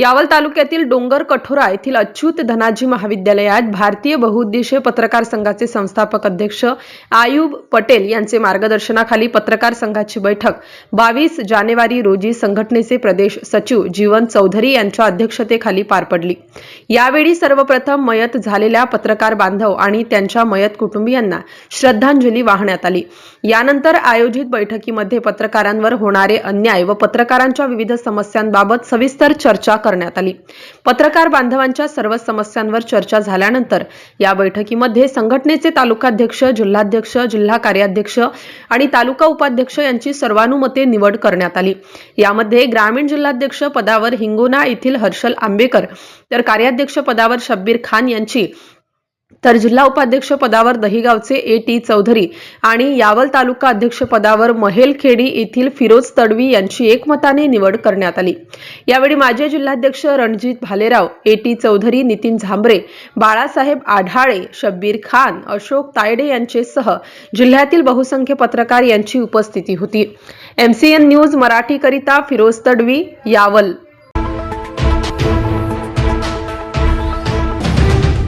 यावल तालुक्यातील डोंगर कठोरा येथील अच्युत धनाजी महाविद्यालयात भारतीय बहुउद्देशीय पत्रकार संघाचे संस्थापक अध्यक्ष आयुब पटेल यांचे मार्गदर्शनाखाली पत्रकार संघाची बैठक. बावीस जानेवारी रोजी संघटनेचे प्रदेश सचिव जीवन चौधरी यांच्या अध्यक्षतेखाली पार पडली. यावेळी सर्वप्रथम मयत झालेल्या पत्रकार बांधव आणि त्यांच्या मयत कुटुंबियांना श्रद्धांजली वाहण्यात आली. यानंतर आयोजित बैठकीमध्ये पत्रकारांवर होणारे अन्याय व पत्रकारांच्या विविध समस्यांबाबत सविस्तर चर्चा करण्यात आली. पत्रकार बांधवांच्या सर्व समस्यांवर चर्चा झाल्यानंतर या बैठकीमध्ये संघटनेचे तालुकाध्यक्ष जिल्हाध्यक्ष जिल्हा कार्याध्यक्ष आणि तालुका उपाध्यक्ष यांची सर्वानुमते निवड करण्यात आली. यामध्ये ग्रामीण जिल्हाध्यक्ष पदावर हिंगोना येथील हर्षल आंबेकर तर कार्याध्यक्ष पदावर शब्बीर खान यांची तर जिल्हा उपाध्यक्ष पदावर दहिगावचे ए टी चौधरी आणि यावल तालुका अध्यक्ष पदावर महेलखेडी येथील फिरोज तडवी यांची एकमताने निवड करण्यात आली. यावेळी माजी जिल्हाध्यक्ष रणजित भालेराव ए टी चौधरी नितीन झांबरे बाळासाहेब आढाळे शब्बीर खान अशोक तायडे यांचेसह जिल्ह्यातील बहुसंख्य पत्रकार यांची उपस्थिती होती. एमसीएन न्यूज मराठीकरिता फिरोज तडवी यावल